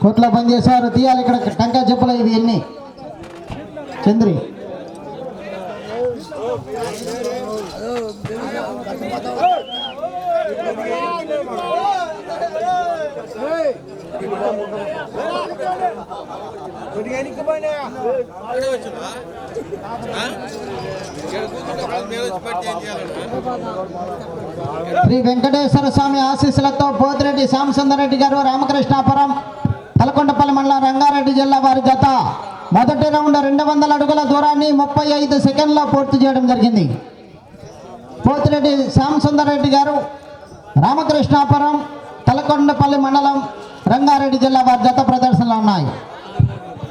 కోట్లో పనిచేసేవారు తీయాలి ఇక్కడ టంకా చెప్పలే ఇవి ఎన్ని? చంద్రి. శ్రీ వెంకటేశ్వర స్వామి ఆశీస్సులతో పోతిరెడ్డి శ్యామసుందరెడ్డి గారు రామకృష్ణాపురం తలకొండపల్లి మండలం రంగారెడ్డి జిల్లా వారి జత. మొదటి రౌండ్ రెండు వందల అడుగుల దూరాన్ని ముప్పై ఐదు సెకండ్లో పూర్తి చేయడం జరిగింది. పోతిరెడ్డి శ్యామసుందరెడ్డి గారు రామకృష్ణాపురం తలకొండపల్లి మండలం రంగారెడ్డి జిల్లా వారి జత ప్రదర్శనలు ఉన్నాయి.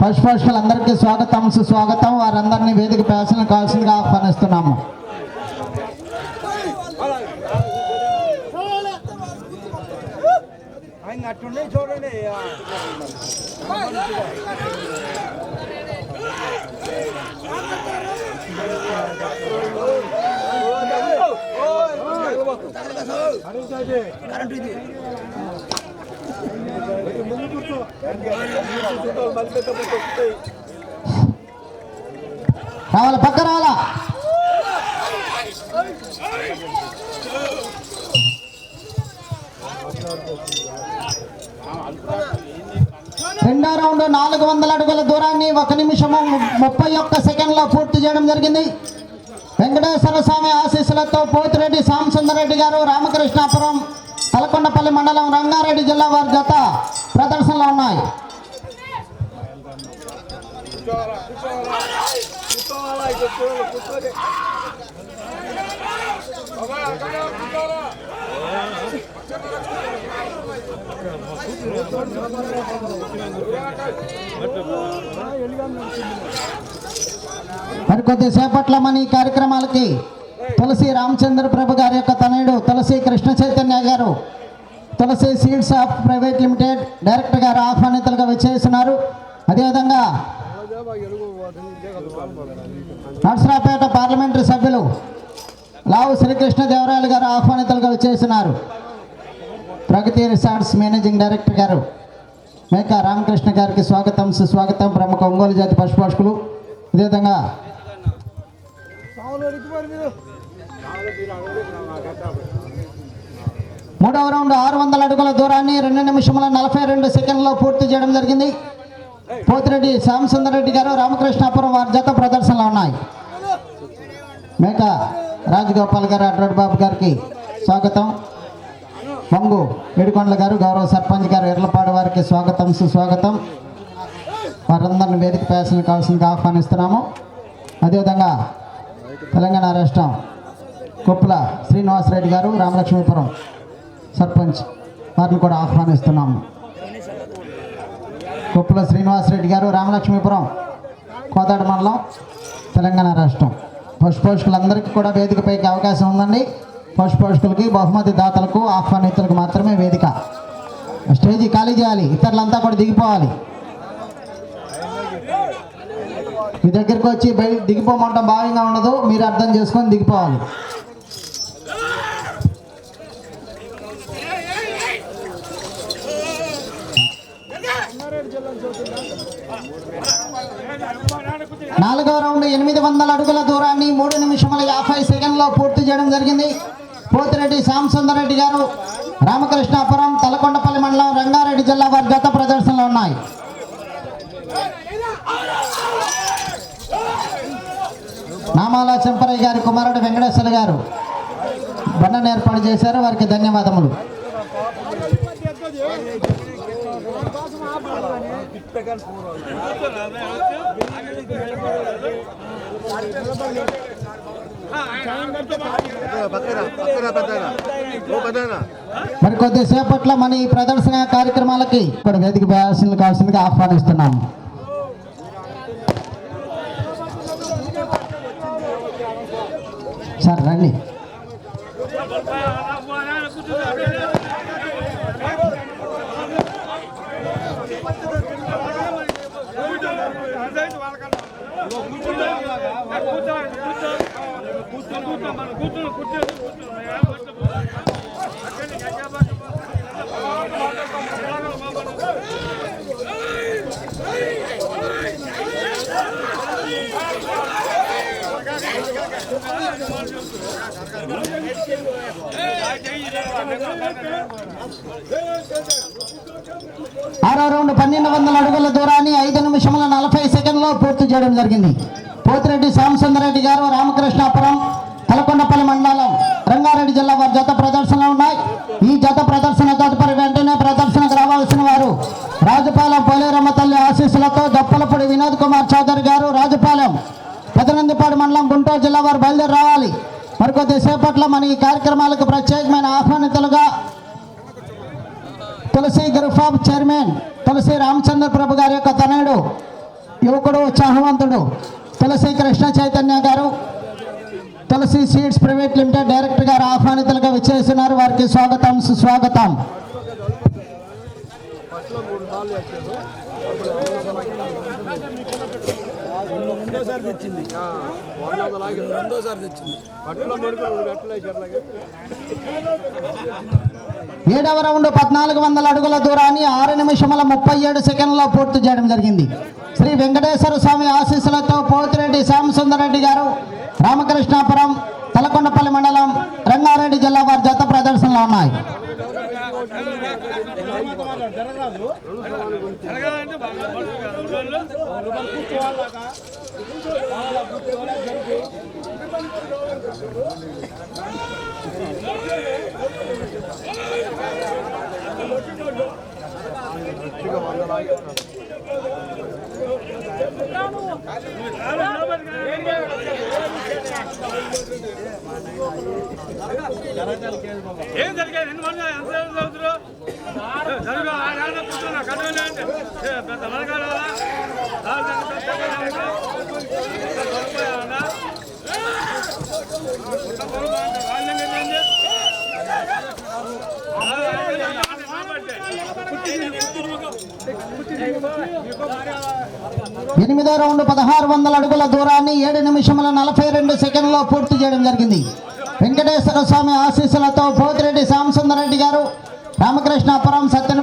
పశుపోషకులందరికీ స్వాగతం సుస్వాగతం. వారందరినీ వేదిక ప్రదర్శన కావాల్సిందిగా ఆహ్వానిస్తున్నాము. అట్టుండే చూడండి రావాల పక్క రావాలా రెండో రౌండ్ నాలుగు వందల అడుగుల దూరాన్ని ఒక నిమిషము ముప్పై ఒక్క సెకండ్లో పూర్తి చేయడం జరిగింది. వెంకటేశ్వర స్వామి ఆశీస్సులతో పోతిరెడ్డి సాంసుందరెడ్డి గారు రామకృష్ణాపురం తలకొండపల్లి మండలం రంగారెడ్డి జిల్లా వారి జత ప్రదర్శనలో ఉన్నాయి. మరి కొద్దిసేపట్లో మన ఈ కార్యక్రమాలకి తులసి రామచంద్ర ప్రభు గారి యొక్క తనయుడు తులసి కృష్ణ చైతన్య గారు Tulasi seeds of private limited director గారు ఆహ్వానితులుగా విచ్చేస్తున్నారు. అదేవిధంగా నర్సరాపేట పార్లమెంటరీ సభ్యులు లావు శ్రీకృష్ణ దేవరాయలు గారు ఆహ్వానితులుగా విచ్చేస్తున్నారు. ప్రగతి రిసార్ట్స్ మేనేజింగ్ డైరెక్టర్ గారు. మేకా రామకృష్ణ గారికి స్వాగతం సుస్వాగతం. ప్రముఖ ఒంగోలు జాతి పశుపోషకులు. అదేవిధంగా మూడవ రౌండ్ ఆరు వందల అడుగుల దూరాన్ని రెండు నిమిషముల నలభై రెండు సెకండ్లో పూర్తి చేయడం జరిగింది. పోతిరెడ్డి శ్యామసుందరెడ్డి గారు రామకృష్ణాపురం వారి జత ప్రదర్శనలో ఉన్నాయి. మేక రాజగోపాల్ గారు అడ్రడ్ బాబు గారికి స్వాగతం. మంగు ఏడుకొండల గారు గౌరవ సర్పంచ్ గారు ఎర్లపాడు వారికి స్వాగతం సుస్వాగతం. వారందరిని వేదిక పేసలు కావాల్సిందిగా ఆహ్వానిస్తున్నాము. అదేవిధంగా తెలంగాణ రాష్ట్రం కుప్పల శ్రీనివాసరెడ్డి గారు రామలక్ష్మీపురం సర్పంచ్ వారిని కూడా ఆహ్వానిస్తున్నాము. కుప్పల శ్రీనివాసరెడ్డి గారు రామలక్ష్మీపురం కోదాడ మండలం తెలంగాణ రాష్ట్రం. పశుపోషకులందరికీ కూడా వేదికపైకి అవకాశం ఉందండి. పశుపోషకులకి బహుమతి దాతలకు ఆహ్వానితులకు మాత్రమే వేదిక. స్టేజీ ఖాళీ చేయాలి. ఇతరులంతా కూడా దిగిపోవాలి. మీ దగ్గరికి వచ్చి బయట దిగిపోమంటాం భావ్యంగా ఉండదు. మీరు అర్థం చేసుకొని దిగిపోవాలి. నాలుగో రౌండ్ ఎనిమిది వందల అడుగుల దూరాన్ని మూడు నిమిషముల యాభై సెకండ్లో పూర్తి చేయడం జరిగింది. పోతిరెడ్డి శ్యామసుందరెడ్డి గారు రామకృష్ణాపురం తలకొండపల్లి మండలం రంగారెడ్డి జిల్లా వారి గత ప్రదర్శనలో ఉన్నాయి. నామాల చెంపరయ్య గారి కుమారుడు వెంకటేశ్వర గారు బండను ఏర్పాటు చేశారు. వారికి ధన్యవాదములు. మరి కొద్దిసేపట్లో మన ఈ ప్రదర్శన కార్యక్రమాలకి ఇక్కడ వేదిక ప్రదర్శనలు కావాల్సిందిగా ఆహ్వానిస్తున్నాం. సార్ రండి. ఆరో రౌండ్ పన్నెండు వందల అడుగుల దూరాన్ని ఐదు నిమిషముల నలభై సెకండ్లో పూర్తి చేయడం జరిగింది. పోతిరెడ్డి సాంబసుందరెడ్డి గారు రామకృష్ణాపురం తలకొండపల్లి మండలం రంగారెడ్డి జిల్లా వారి జత ప్రదర్శనలు ఉన్నాయి. ఈ జత ప్రదర్శన తదుపరి వెంటనే ప్రదర్శనకు రావాల్సిన వారు రాజపాలెం పోలేరమ్మ తల్లి ఆశీస్సులతో దప్పలపూడి వినోద్ కుమార్ చౌదరి గారు రాజపాలెం పెదనందిపాడు మండలం గుంటూరు జిల్లా వారు బయలుదేరి రావాలి. మరికొద్ది సేపట్లో మన ఈ కార్యక్రమాలకు ప్రత్యేకమైన ఆహ్వానితులుగా Tulasi group of chairman Tulasi Ramachandra Prabhu గారి యొక్క తనయుడు యువకుడు ఉత్సాహవంతుడు తులసి కృష్ణ చైతన్య గారు Tulasi seeds private limited director గారు ఆహ్వానితులుగా విచ్చేస్తున్నారు. వారికి స్వాగతం సుస్వాగతం. రెండోసారి తెచ్చింది రెండోసారి తెచ్చింది ఏడవ రౌండ్ పద్నాలుగు వందల అడుగుల దూరాన్ని ఆరు నిమిషముల ముప్పై ఏడు సెకండ్లో పూర్తి చేయడం జరిగింది. శ్రీ వెంకటేశ్వర స్వామి ఆశీస్సులతో పోతిరెడ్డి శ్యామసుందరెడ్డి గారు రామకృష్ణాపురం తలకొండపల్లి మండలం రంగారెడ్డి జిల్లా వారి జత ప్రదర్శనలో ఉన్నాయి. ఏం జరిగాయి ఎన్ని మంది ఎంత చదువుతురు జరుగు ఆడ కూర్చున్నా కడుగునే పెద్ద మనకాడ ఎనిమిదో రౌండ్ పదహారు వందల అడుగుల దూరాన్ని ఏడు నిమిషముల నలభై రెండు సెకండ్లో పూర్తి చేయడం జరిగింది. వెంకటేశ్వర స్వామి ఆశీస్సులతో పోతిరెడ్డి శ్యామసుందరెడ్డి గారు రామకృష్ణాపురం సత్య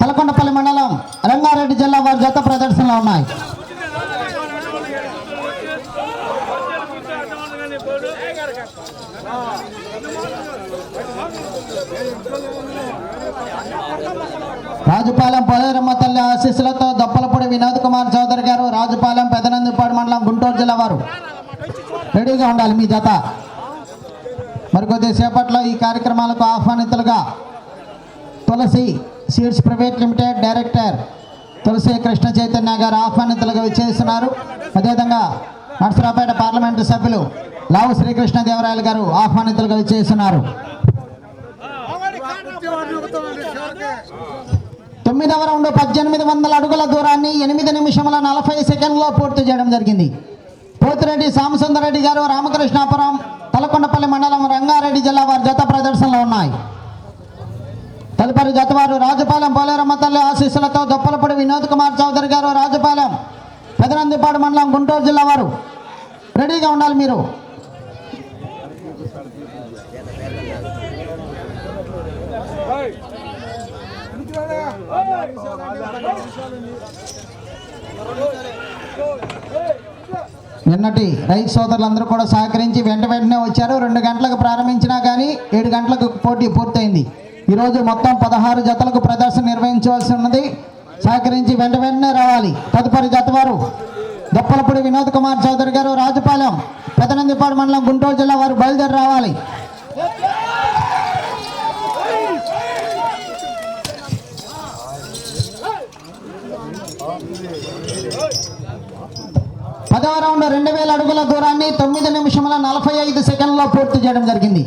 తలకొండపల్లి మండలం రంగారెడ్డి జిల్లా వారి జత ప్రదర్శనలో ఉన్నాయి. రాజుపాలెం పొలేరమ్మ తల్లి ఆశీస్సులతో దొప్పలపూడి వినోద్ కుమార్ చౌదరి గారు రాజుపాలెం పెదనందిపాడు మండలం గుంటూరు జిల్లా వారు. రెడీగా ఉండాలి మీ జత. మరికొద్ది సేపట్లో ఈ కార్యక్రమాలకు ఆహ్వానితులుగా Tulasi seeds private limited director Tulasi Krishna Chaitanya గారు ఆహ్వానితులుగా విచ్చేస్తున్నారు. అదేవిధంగా నర్సరాపేట పార్లమెంటు సభ్యులు లావు శ్రీకృష్ణదేవరాయలు గారు ఆహ్వానితులుగా విచ్చేస్తున్నారు. తొమ్మిదవ రౌండ్ పద్దెనిమిది వందల అడుగుల దూరాన్ని ఎనిమిది నిమిషముల నలభై సెకండ్లో పూర్తి చేయడం జరిగింది. పోతిరెడ్డి సామసుందరెడ్డి గారు రామకృష్ణాపురం తలకొండపల్లి మండలం రంగారెడ్డి జిల్లా వారి జత ప్రదర్శనలో ఉన్నాయి. తదుపరి జతవారు రాజపాలెం పోలేరమ్మ తల్లి ఆశీస్సులతో దొప్పలపూడి వినోద్ కుమార్ చౌదరి గారు రాజపాలెం పెదనందిపాడు మండలం గుంటూరు జిల్లా వారు. రెడీగా ఉండాలి మీరు. నిన్నటి రైతు సోదరులందరూ కూడా సహకరించి వెంట వెంటనే వచ్చారు. రెండు గంటలకు ప్రారంభించినా కానీ ఏడు గంటలకు పోటీ పూర్తయింది. ఈరోజు మొత్తం పదహారు జతలకు ప్రదర్శన నిర్వహించవలసి ఉన్నది. సహకరించి వెంట వెంటనే రావాలి. తదుపరి జతవారు దొప్పలపూడి వినోద్ కుమార్ చౌదరి గారు రాజపాలెం పెదనందిపాడు మండలం గుంటూరు జిల్లా వారు బయలుదేరి రావాలి. పదవ రౌండ్ రెండు వేల అడుగుల దూరాన్ని తొమ్మిది నిమిషముల నలభై ఐదు సెకండ్లో పూర్తి చేయడం జరిగింది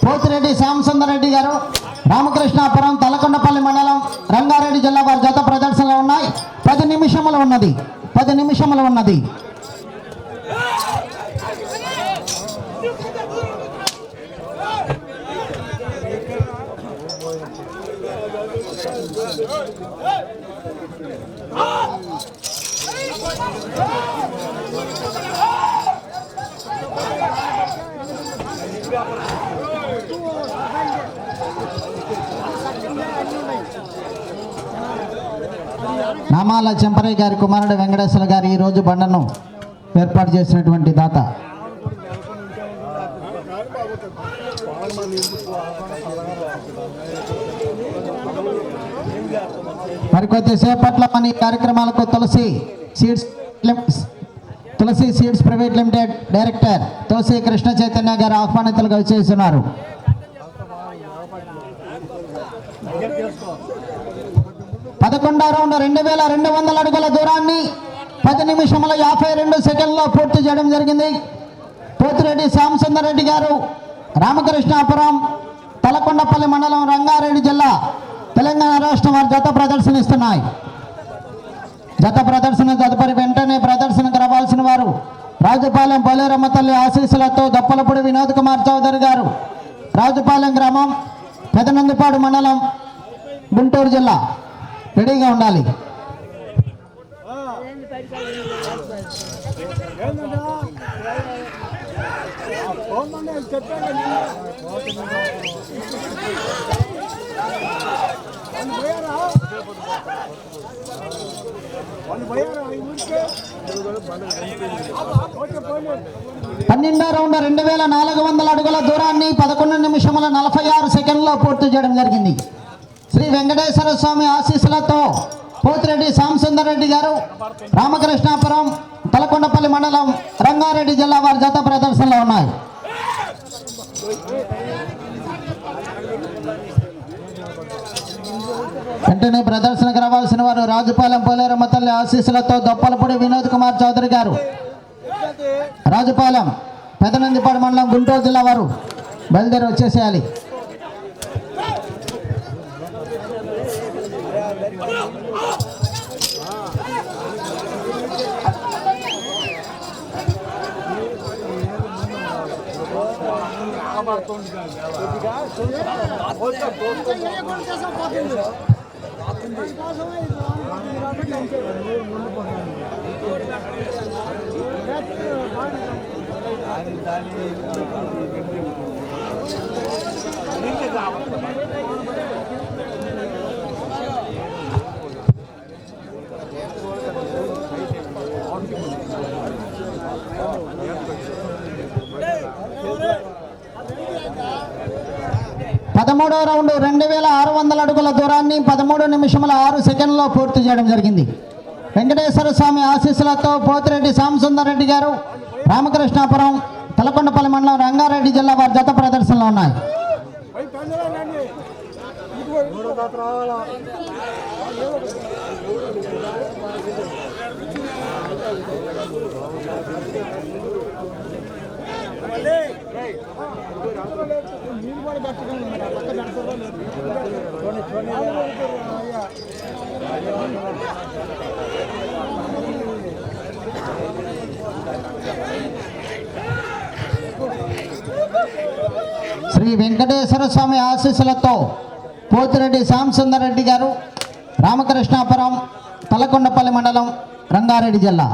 పోతిరెడ్డి శ్యామసుందరెడ్డి గారు రామకృష్ణాపురం తలకొండపల్లి మండలం రంగారెడ్డి జిల్లా వారి జత ప్రదర్శనలో ఉన్నాయి పది నిమిషములు ఉన్నది పది నిమిషములు ఉన్నది నామాల చెంపరయ్య గారి కుమారుడు వెంకటేశ్వర గారు ఈ రోజు బండను ఏర్పాటు చేసినటువంటి దాత. మరికొద్ది సేపట్లో మన ఈ కార్యక్రమాలకు Tulasi seeds Tulasi seeds private limited director Tulasi Krishna Chaitanya గారు ఆహ్వానితులుగా చేస్తున్నారు పదకొండో రౌండ్ రెండు వేల రెండు వందల అడుగుల దూరాన్ని పది నిమిషముల యాభై రెండు సెకండ్లో పూర్తి చేయడం జరిగింది. పోతిరెడ్డి శ్యామసుందర్ రెడ్డి గారు రామకృష్ణాపురం తలకొండపల్లి మండలం రంగారెడ్డి జిల్లా తెలంగాణ రాష్ట్రం వారి జత ప్రదర్శనిస్తున్నాయి. జత ప్రదర్శన తదుపరి వెంటనే ప్రదర్శనకు రావాల్సిన వారు రాజుపాలెం పోలేరమ్మ తల్లి ఆశీస్సులతో దప్పలపూడి వినోద్ కుమార్ చౌదరి గారు రాజుపాలెం గ్రామం పెదనందిపాడు మండలం గుంటూరు జిల్లా. రెడీగా ఉండాలి. పన్నెండో రౌండ్ రెండు వేల నాలుగు వందల అడుగుల దూరాన్ని పదకొండు నిమిషముల నలభై ఆరు సెకండ్లో పూర్తి చేయడం జరిగింది. శ్రీ వెంకటేశ్వర స్వామి ఆశీస్సులతో పోతిరెడ్డి సాంసుందర్ రెడ్డి గారు రామకృష్ణాపురం తలకొండపల్లి మండలం రంగారెడ్డి జిల్లా వారి జత ప్రదర్శనలో ఉన్నాయి. వెంటనే ప్రదర్శనకు రావాల్సిన వారు రాజుపాలెం పోలేరమ్మ తల్లి ఆశీస్సులతో దొప్పలపూడి వినోద్ కుమార్ చౌదరి గారు. రాజుపాలెం పెదనందిపాడు మండలం గుంటూరు జిల్లా వారు బయలుదేరి వచ్చేసేయాలి. దాన్ని పదమూడో రౌండ్ రెండు వేల ఆరు వందల అడుగుల దూరాన్ని పదమూడు నిమిషముల ఆరు సెకండ్లో పూర్తి చేయడం జరిగింది. వెంకటేశ్వర స్వామి ఆశీస్సులతో పోతిరెడ్డి సాంసుందర్ రెడ్డి గారు రామకృష్ణాపురం తలకొండపల్లి మండలం రంగారెడ్డి జిల్లా వారి జత ప్రదర్శనలో ఉన్నాయి. శ్రీ వెంకటేశ్వర స్వామి ఆశీస్సులతో పోతిరెడ్డి శ్యామసుందర్ రెడ్డి గారు రామకృష్ణాపురం తలకొండపల్లి మండలం రంగారెడ్డి జిల్లా.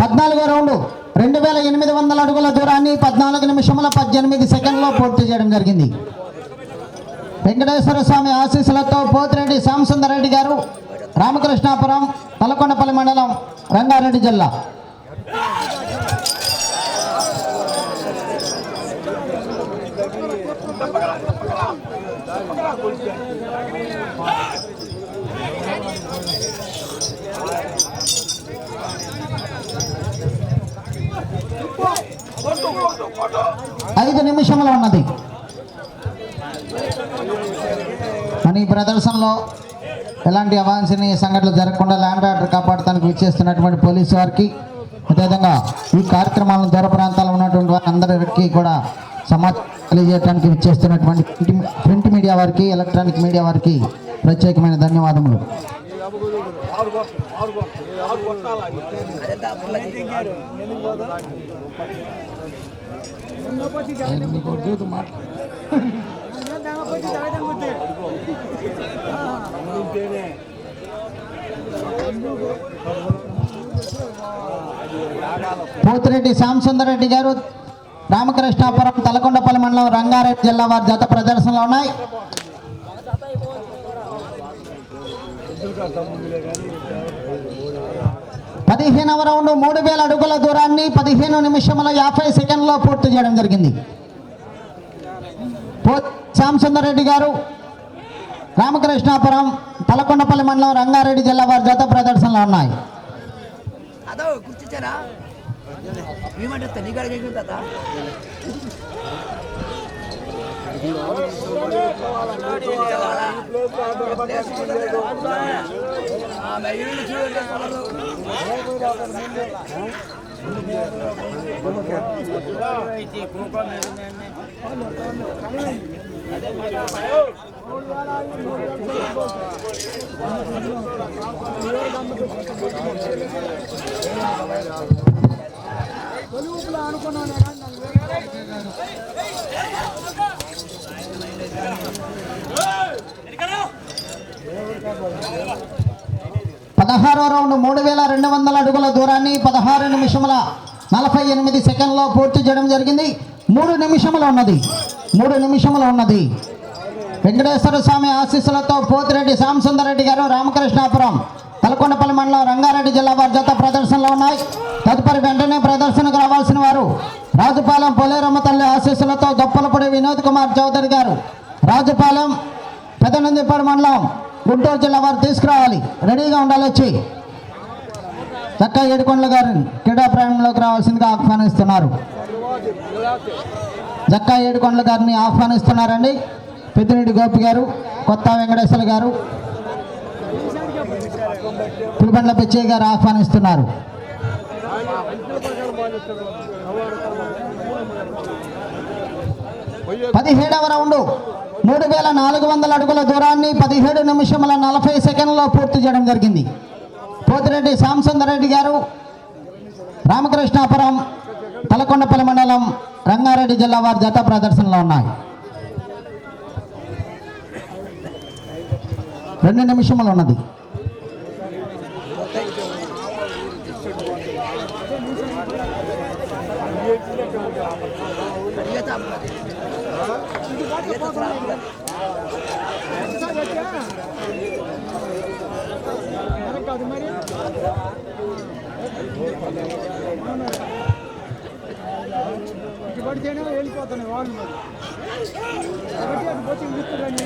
పద్నాలుగో రౌండ్. రెండు వేల ఎనిమిది వందల అడుగుల దూరాన్ని పద్నాలుగు నిమిషముల పద్దెనిమిది సెకండ్లో పూర్తి చేయడం జరిగింది. వెంకటేశ్వర స్వామి ఆశీస్సులతో పోతిరెడ్డి శ్యామసుందర్ రెడ్డి గారు రామకృష్ణాపురం తలకొండపల్లి మండలం రంగారెడ్డి జిల్లా. ఐదు నిమిషంలో ఉన్నది. మన ఈ ప్రదర్శనలో ఎలాంటి అవాంఛనీయ సంఘటనలు జరగకుండా ల్యాండ్ ఆర్డర్ కాపాడటానికి విచ్చేస్తున్నటువంటి పోలీసు వారికి అదేవిధంగా ఈ కార్యక్రమాలను దూర ప్రాంతాల్లో ఉన్నటువంటి వారందరికీ కూడా సమాచారం తెలియజేయడానికి విచ్చేస్తున్నటువంటి ప్రింట్- ప్రింట్ మీడియా వారికి ఎలక్ట్రానిక్ మీడియా వారికి ప్రత్యేకమైన ధన్యవాదములు. పోతిరెడ్డి శ్యామసుందర్ రెడ్డి గారు రామకృష్ణాపురం తలకొండపల్లి మండలం రంగారెడ్డి జిల్లా వారి జత ప్రదర్శనలో ఉన్నాయి. పదిహేనవ రౌండ్ మూడు వేల అడుగుల దూరాన్ని పదిహేను నిమిషముల యాభై సెకండ్లో పూర్తి చేయడం జరిగింది. పో శ్యామసుందర్ రెడ్డి గారు రామకృష్ణాపురం తలకొండపల్లి మండలం రంగారెడ్డి జిల్లా వారి జత ప్రదర్శనలో ఉన్నాయి. అదో కూర్చొచ్చారా ఏమంటే నీ అనుకున్నాను తాత పదహారో రౌండ్ మూడు వేల రెండు వందల అడుగుల దూరాన్ని పదహారు నిమిషముల నలభై ఎనిమిది సెకండ్లో పూర్తి చేయడం జరిగింది. మూడు నిమిషములు ఉన్నది. మూడు నిమిషములు ఉన్నది. వెంకటేశ్వర స్వామి ఆశీస్సులతో పోతిరెడ్డి రెడ్డి గారు రామకృష్ణాపురం తలకొండపల్లి మండలం రంగారెడ్డి జిల్లా వారి జత ప్రదర్శనలో ఉన్నాయి. తదుపరి వెంటనే ప్రదర్శనకు రావాల్సిన వారు రాజుపాలెం పొలేరమ్మ తల్లి ఆశీస్సులతో దొప్పలపూడి వినోద్ కుమార్ చౌదరి గారు. రాజుపాలెం పెదనందిపాడు మండలం గుంటూరు జిల్లా వారు తీసుకురావాలి. రెడీగా ఉండాలి వచ్చి. చక్క ఏడుకొండల గారిని క్రీడా ప్రయాణంలోకి రావాల్సిందిగా ఆహ్వానిస్తున్నారు. జక్క ఏడుకొండల గారిని ఆహ్వానిస్తున్నారండి. పెద్దిరెడ్డి గోపి గారు కొత్త వెంకటేశ్వర గారు పులిబండ్ల పిచ్చయ్య గారు ఆహ్వానిస్తున్నారు. పదిహేడవ రౌండ్. మూడు వేల నాలుగు వందల అడుగుల దూరాన్ని పదిహేడు నిమిషముల నలభై సెకండ్లో పూర్తి చేయడం జరిగింది. పోతిరెడ్డి సాంసుందర్ రెడ్డి గారు రామకృష్ణాపురం తలకొండపల్లి మండలం రంగారెడ్డి జిల్లా వారి జత ప్రదర్శనలో ఉన్నాయి. రెండు నిమిషములు ఉన్నది. ఇటు పడితేనే వెళ్ళిపోతాను వాళ్ళు మరి కాబట్టి అటు పోతే ఇస్తున్నారని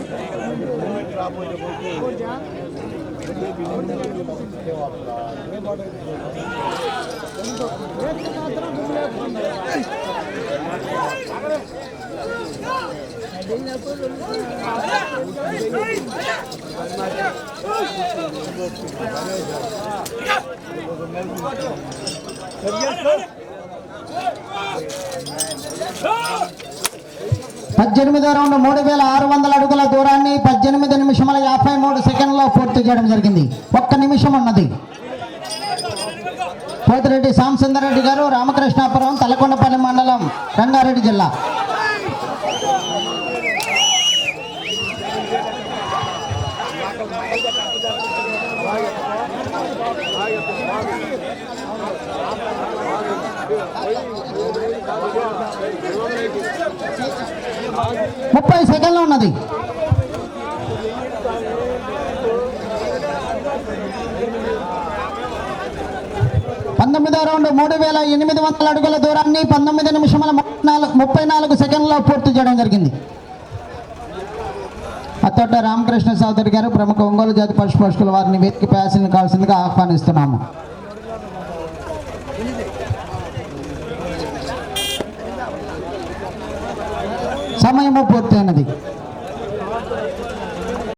పద్దెనిమిదో రౌండ్ మూడు వేల ఆరు వందల అడుగుల దూరాన్ని పద్దెనిమిది నిమిషముల యాభై మూడు సెకండ్లో పూర్తి చేయడం జరిగింది. ఒక్క నిమిషం ఉన్నది. పోతిరెడ్డి సాంసుందర్ రెడ్డి గారు రామకృష్ణాపురం తలకొండపల్లి మండలం రంగారెడ్డి జిల్లా. ముప్పై సెకండ్లు ఉన్నది. పంతొమ్మిదో రౌండ్ మూడు వేల ఎనిమిది వందల అడుగుల దూరాన్ని పంతొమ్మిది నిమిషముల ముప్పై నాలుగు ముప్పై నాలుగు సెకండ్లో పూర్తి చేయడం జరిగింది. అత్తోట రామకృష్ణ చౌదరి గారు ప్రముఖ ఒంగోలు జాతి పశు పోషకుల వారిని వేదిక ప్యాసింగ్ కావాల్సిందిగా ఆహ్వానిస్తున్నాము. సమయము పూర్తయినది.